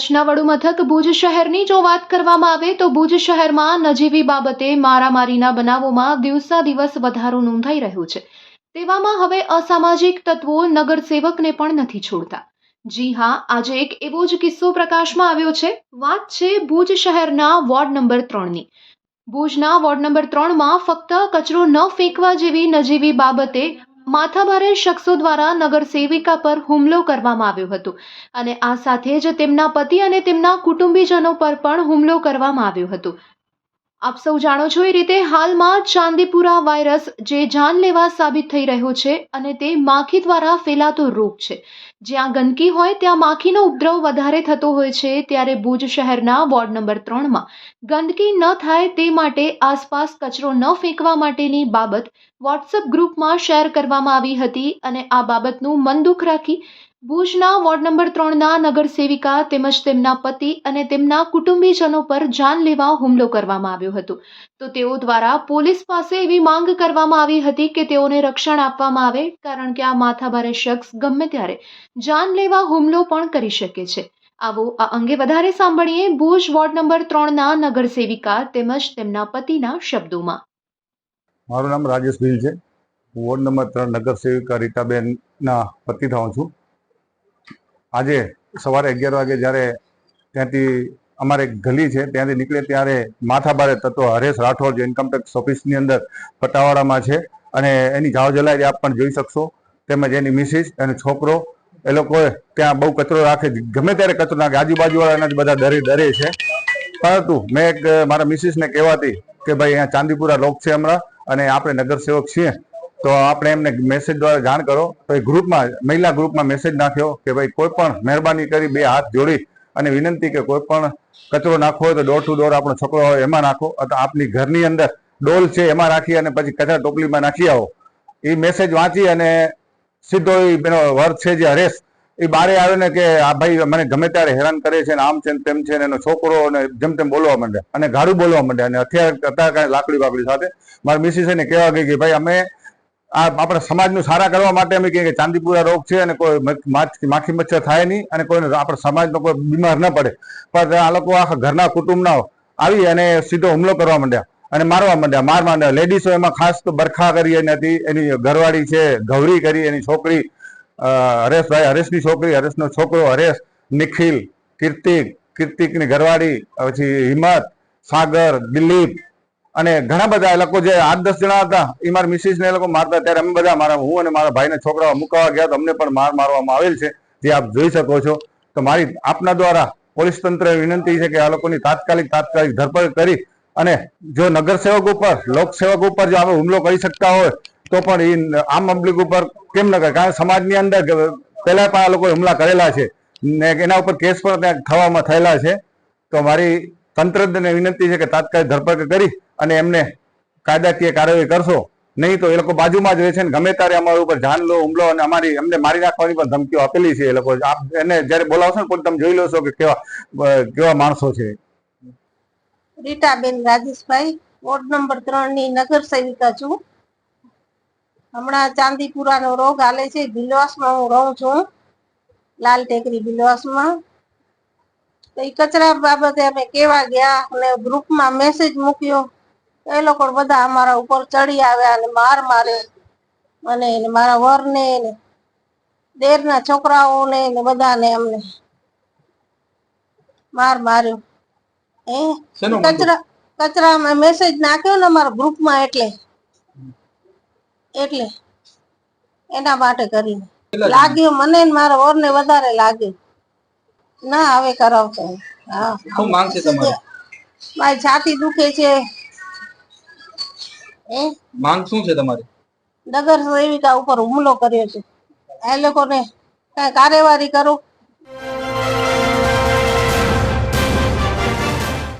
કચ્છના વડુ મથક ભુજ શહેરની જો વાત કરવામાં આવે તો ભુજ શહેરમાં નજીવી બાબતે મારામારીના બનાવોમાં દિવસા દિવસ વધારો નોંધાઈ રહ્યો છે. તેવામાં હવે અસામાજિક તત્વો નગરસેવકને પણ નથી છોડતા. જી હા, આજે એક એવો જ કિસ્સો પ્રકાશમાં આવ્યો છે. વાત છે ભુજ શહેરના વોર્ડ નંબર ત્રણની. ભુજના વોર્ડ નંબર ત્રણમાં ફક્ત કચરો ન ફેંકવા જેવી નજીવી બાબતે માથાભારે શખ્સો દ્વારા નગરસેવિકા પર હુમલો કરવામાં આવ્યો હતો. અને આ સાથે જ તેમના પતિ અને તેમના કુટુંબીજનો પર પણ હુમલો કરવામાં આવ્યો હતો. આપ સૌ જાણો છો એ રીતે હાલમાં ચાંદીપુરા વાયરસ જે જાનલેવા સાબિત થઈ રહ્યો છે અને તે માખી દ્વારા ફેલાતો રોગ છે. જ્યાં ગંદકી હોય ત્યાં માખીનો ઉપદ્રવ વધારે થતો હોય છે ત્યારે ભુજ શહેરના વોર્ડ નંબર ત્રણમાં ગંદકી ન થાય તે માટે આસપાસ કચરો ન ફેંકવા માટેની બાબત વોટ્સઅપ ગ્રુપમાં શેર કરવામાં આવી હતી અને આ બાબતનું મનદુખ રાખી ભુજના વોર્ડ નંબર ત્રણના નગરસેવિકા તેમજ તેમના પતિ અને તેમના કુટુંબીજનો પર જાનલેવા હુમલો કરવામાં આવ્યો હતો. તો તેઓ દ્વારા પોલીસ પાસે એવી માંગ કરવામાં આવી હતી કે તેઓને રક્ષણ આપવામાં આવે, કારણ કે આ માથાભારે શખ્સ ગમે ત્યારે જાનલેવા હુમલો પણ કરી શકે છે. આવો આ અંગે વધારે સાંભળીએ ભુજ વોર્ડ નંબર ત્રણના નગરસેવિકા તેમજ તેમના પતિના શબ્દોમાં. મારું નામ રાજેશ ભીલ છે. હું વોર્ડ નંબર ત્રણ નગર સેવિકા રીટાબેનના પતિ થાઉં છું. આજે સવારે અગિયાર વાગે જ્યારે ત્યાંથી અમારે ગલી છે, ત્યાંથી નીકળે ત્યારે માથાભારે તત્વ હરેશ રાઠોડ જે ઇન્કમટેક્સ ઓફિસની અંદર પટાવાડામાં છે અને એની જાવ જલાઈ આપ પણ જોઈ શકશો. તેમજ એની મિસિસ અને છોકરો, એ લોકો ત્યાં બહુ કચરો રાખે. ગમે ત્યારે કચરો નાખે આજુબાજુવાળા જ બધા ડરે ડરે છે. પરંતુ મેં એક મારા મિસિસને કહેવાતી કે ભાઈ, અહીંયા ચાંદીપુરા લોક છે હમણાં. અને આપણે નગરસેવક છીએ, તો આપણે એમને મેસેજ દ્વારા જાણ કરો. તો એ ગ્રુપમાં મહિલા ગ્રુપમાં મેસેજ નાખ્યો કે ભાઈ કોઈ પણ મહેરબાની કરી બે હાથ જોડી અને વિનંતી કે કોઈ પણ કચરો નાખવો હોય તો ડોર ટુ ડોર આપણો છોકરો હોય એમાં નાખો. અથવા આપની ઘરની અંદર ડોલ છે એમાં રાખી અને પછી કચરા ટોપલીમાં નાખી આવો. એ મેસેજ વાંચી અને સીધો એ પેલો વર્ગ છે જે હરેશ એ બારે આવે ને કે, આ ભાઈ મને ગમે ત્યારે હેરાન કરે છે ને આમ છે ને તેમ છે ને એનો છોકરો અને જેમ તેમ બોલવા માંડે અને ગાડું બોલવા માંડે. અને હથિયાર અત્યારે કાંઈ લાકડી બાકડી સાથે મારી મિસિસ એને કહેવા ગઈ કે, ભાઈ, અમે આ આપણા સમાજનું સારા કરવા માટે અમે કહીએ કે ચાંદીપુરા રોગ છે અને કોઈ માખી મચ્છર થાય નહીં અને કોઈને આપણા સમાજનો કોઈ બીમાર ન પડે. પણ આ લોકો આખા ઘરના કુટુંબના આવી અને સીધો હુમલો કરવા માંડ્યા અને મારવા માંડ્યા, માર માંડ્યા. લેડીઝો એમાં ખાસ તો બરખા કરી એની હતી, એની ઘરવાળી છે ગૌરી કરી, એની છોકરી હરેશભાઈ, હરેશની છોકરી, હરેશનો છોકરો, હરેશ, નિખિલ, કીર્તિક, કીર્તિકની ઘરવાળી પછી હિંમત, સાગર, દિલીપ અને ઘણા બધા એ લોકો જે આઠ દસ જણા હતા એ મારા મિસિસને એ લોકો મારતા. ત્યારે અમે બધા મારા હું અને મારા ભાઈને છોકરાઓ મુકાવા ગયા તો અમને પણ માર મારવામાં આવેલ છે, જે આપ જોઈ શકો છો. તો મારી આપના દ્વારા પોલીસ તંત્ર વિનંતી છે કે આ લોકોની તાત્કાલિક તાત્કાલિક ધરપકડ કરી અને જો નગરસેવક ઉપર, લોકસેવક ઉપર જો આપણે હુમલો કરી શકતા હોય તો પણ એ આમ પબ્લિક ઉપર કેમ ન કરે? કારણ કે સમાજની અંદર પહેલા પણ આ લોકો હુમલા કરેલા છે. ને એના ઉપર કેસ પણ થવામાં થયેલા છે. તો મારી તંત્રને વિનંતી છે કે તાત્કાલિક ધરપકડ કરી અને એમને કાયદાકીય કાર્યવાહી કરશો. નહીં તો એ લોકો બાજુમાં જ રહે છે ને ગમે ત્યારે અમારા ઉપર જાનલો હુમલો અને અમારી અમને મારી નાખવાની પણ ધમકીઓ આપેલી છે એ લોકો. આપ એને જ્યારે બોલાવશો ને પણ તમે જોઈ લો છો કે કેવા કેવા માણસો છે. રીટાબેન રાજેશભાઈ, વોર્ડ નંબર ત્રણની નગર સેવિકા છું. હમણાં ચાંદીપુરાનો રોગ હાલે છે. બિલવાસમાં હું રહું છું. લાલ ટેકરી બિલવાસમાં તો એ કચરા બાબતે અમે કેવા ગયા અને ગ્રુપમાં મેસેજ મૂક્યો. એ લોકો બધા અમારા ઉપર ચડી આવ્યા અને માર મારે. મને ને મારા વરને ને દેરના છોકરાઓને ને બધાને અમને માર માર્યો. હે? કચરા કચરા મેસેજ નાખ્યો ને અમારા ગ્રુપમાં એટલે. એટલે એના માટે કરીને. લાગ્યું મને ને મારા ને વધારે લાગ્યું. ના હવે કરાવતો હા. શું માંગ છે તમારી? મારી છાતી દુખે છે. હે? માંગ શું છે તમારી? નગર સેવિકા ઉપર હુમલો કર્યો છે. એ લોકોને કઈ કાર્યવાહી કરો?